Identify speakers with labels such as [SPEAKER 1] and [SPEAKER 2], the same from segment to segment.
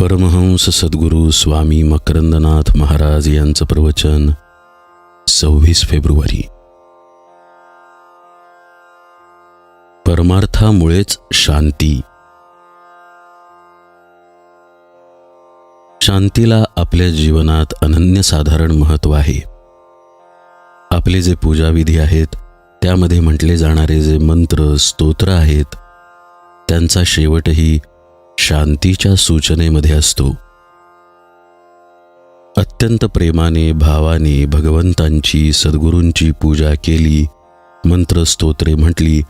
[SPEAKER 1] परमहंस सद्गुरू स्वामी मकरंदनाथ महाराज यांचं प्रवचन सव्वीस फेब्रुवारी. परमार्थामुळेच शांती. शांतीला आपल्या जीवनात अनन्यसाधारण महत्त्व आहे. आपले जे पूजाविधी आहेत त्यामध्ये म्हटले जाणारे जे मंत्र स्तोत्र आहेत त्यांचा शेवटही शांतीच्या सूचनेमध्ये असतो. अत्यंत प्रेमाने भावाने भगवंतांची सद्गुरूंची पूजा केली मंत्रस्तोत्रे म्हटली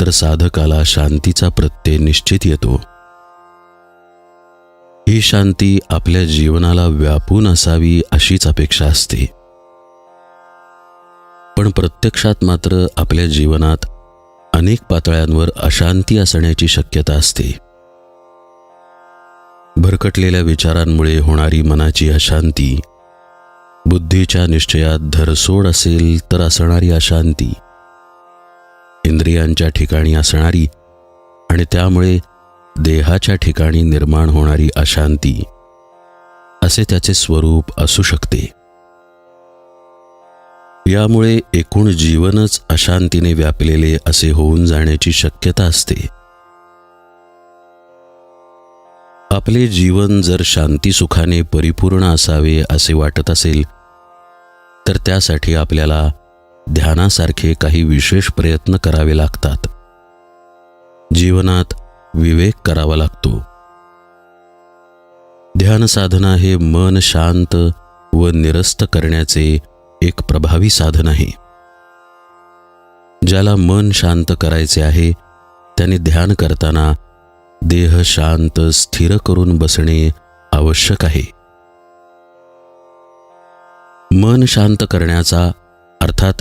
[SPEAKER 1] तर साधकाला शांतीचा प्रत्यय निश्चित येतो. ही शांती आपल्या जीवनाला व्यापून असावी अशीच अपेक्षा असते. पण प्रत्यक्षात मात्र आपल्या जीवनात अनेक पातळ्यांवर अशांती असण्याची शक्यता असते. भरकटलेल्या विचारांमुळे होणारी मनाची अशांती बुद्धीच्या निश्चयात धरसोड असेल तर असणारी अशांती इंद्रियांच्या ठिकाणी असणारी आणि त्यामुळे देहाच्या ठिकाणी निर्माण होणारी अशांती असे त्याचे स्वरूप असू शकते. यामुळे एकूण जीवनच अशांतीने व्यापलेले असे होऊन जाण्याची शक्यता असते. आपले जीवन जर शांती सुखाने परिपूर्ण असावे असे वाटत असेल तर त्यासाठी आपल्याला ध्यानासारखे काही विशेष प्रयत्न करावे लागतात. जीवनात विवेक करावा लागतो. ध्यान साधना हे मन शांत व निरस्त करण्याचे एक प्रभावी साधन आहे. ज्याला मन शांत करायचे आहे त्याने ध्यान करताना देह शांत स्थिर करून बसणे आवश्यक आहे. मन शांत करण्याचा अर्थात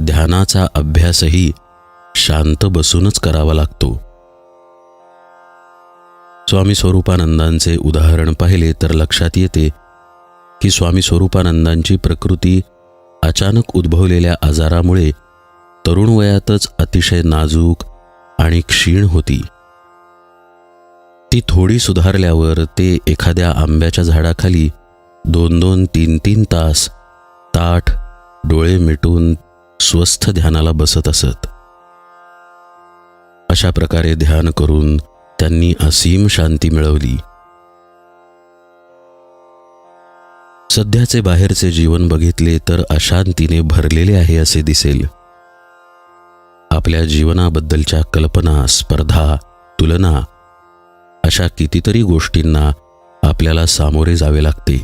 [SPEAKER 1] ध्यानाचा अभ्यासही शांत बसूनच करावा लागतो. स्वामी स्वरूपानंदांचे उदाहरण पाहिले तर लक्षात येते की स्वामी स्वरूपानंदांची प्रकृती अचानक उद्भवलेल्या आजारामुळे तरुण वयातच अतिशय नाजूक आणि क्षीण होती. ती थोडी सुधारल्यावर ते एखाद्या आंब्याच्या झाडाखाली दोन दोन तीन तीन तास ताठ डोळे मिटून स्वस्थ ध्यानाला बसत असत. अशा प्रकारे ध्यान करून त्यांनी असीम शांती मिळवली. सध्याचे बाहेरचे जीवन बघितले तर अशांतीने भरलेले आहे असे दिसेल. आपल्या जीवनाबद्दलच्या कल्पना स्पर्धा तुलना अशा कितीतरी गोष्टींना आपल्याला सामोरे जावे लागते.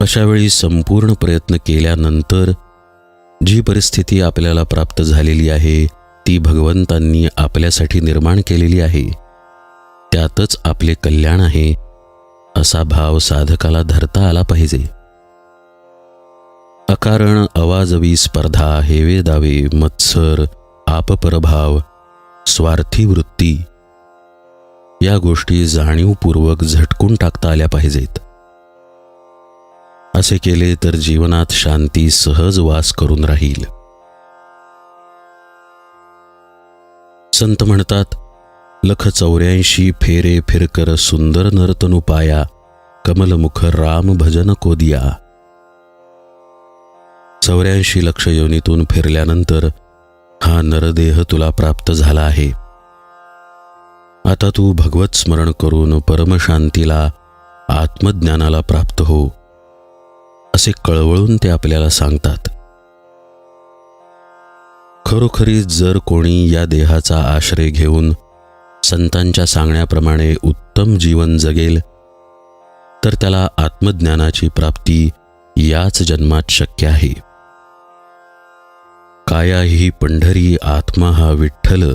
[SPEAKER 1] अशावेळी संपूर्ण प्रयत्न केल्यानंतर जी परिस्थिती आपल्याला प्राप्त झालेली आहे ती भगवंतांनी आपल्यासाठी निर्माण केलेली आहे. त्यातच आपले कल्याण आहे असा भाव साधकाला धरता आला पाहिजे. अकारण अवाजवी स्पर्धा हेवे दावे मत्सर आपपरभाव स्वार्थी वृत्ती या गोष्टी जाणीवपूर्वक झटकून टाकता आल्या पाहिजेत. असे केले तर जीवनात शांती सहज वास करून राहील. संत म्हणतात लख चौऱ्याऐंशी फेरे फिरकर सुंदर नर्तनु पाया कमलमुख राम भजन कोदिया. चौऱ्याऐंशी लक्ष योनीतून फिरल्यानंतर हा नरदेह तुला प्राप्त झाला आहे. आता तू भगवत स्मरण करून परमशांतीला आत्मज्ञानाला प्राप्त हो असे कळवळून ते आपल्याला सांगतात. खरोखरी जर कोणी या देहाचा आश्रय घेऊन संतांच्या सांगण्याप्रमाणे उत्तम जीवन जगेल तर त्याला आत्मज्ञानाची प्राप्ती याच जन्मात शक्य आहे. काया ही पंढरी आत्मा हा विठ्ठल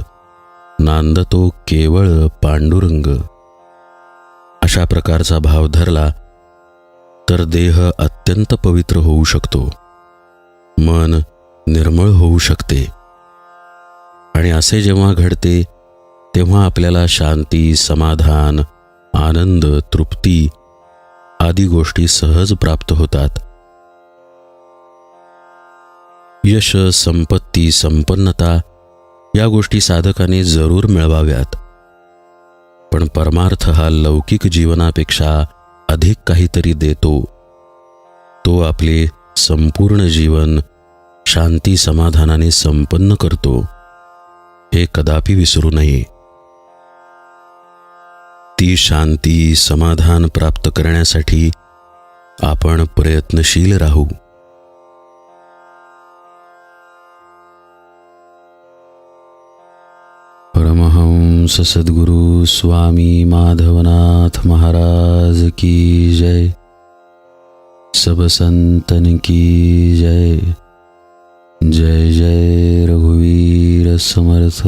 [SPEAKER 1] नांदतो केवळ पांडुरंग. अशा प्रकारचा भाव धरला तर देह अत्यंत पवित्र होऊ शकतो. मन निर्मळ होऊ शकते. आणि असे जेव्हा घडते तेव्हा आपल्याला शांती समाधान आनंद तृप्ती आदी गोष्टी सहज प्राप्त होतात. यश संपत्ती संपन्नता या गोष्टी साधकाने जरूर मिळवाव्यात. पण परमार्थ हा लौकिक जीवनापेक्षा अधिक काहीतरी देतो. तो आपले संपूर्ण जीवन शांती समाधानाने संपन्न करतो. हे कदापि विसरू नये. ती शांती समाधान प्राप्त करण्यासाठी आपण प्रयत्नशील राहू. परमहंस सद्गुरु स्वामी माधवनाथ महाराज की जय। सब संतन की जय। जय जय रघुवीर समर्थ।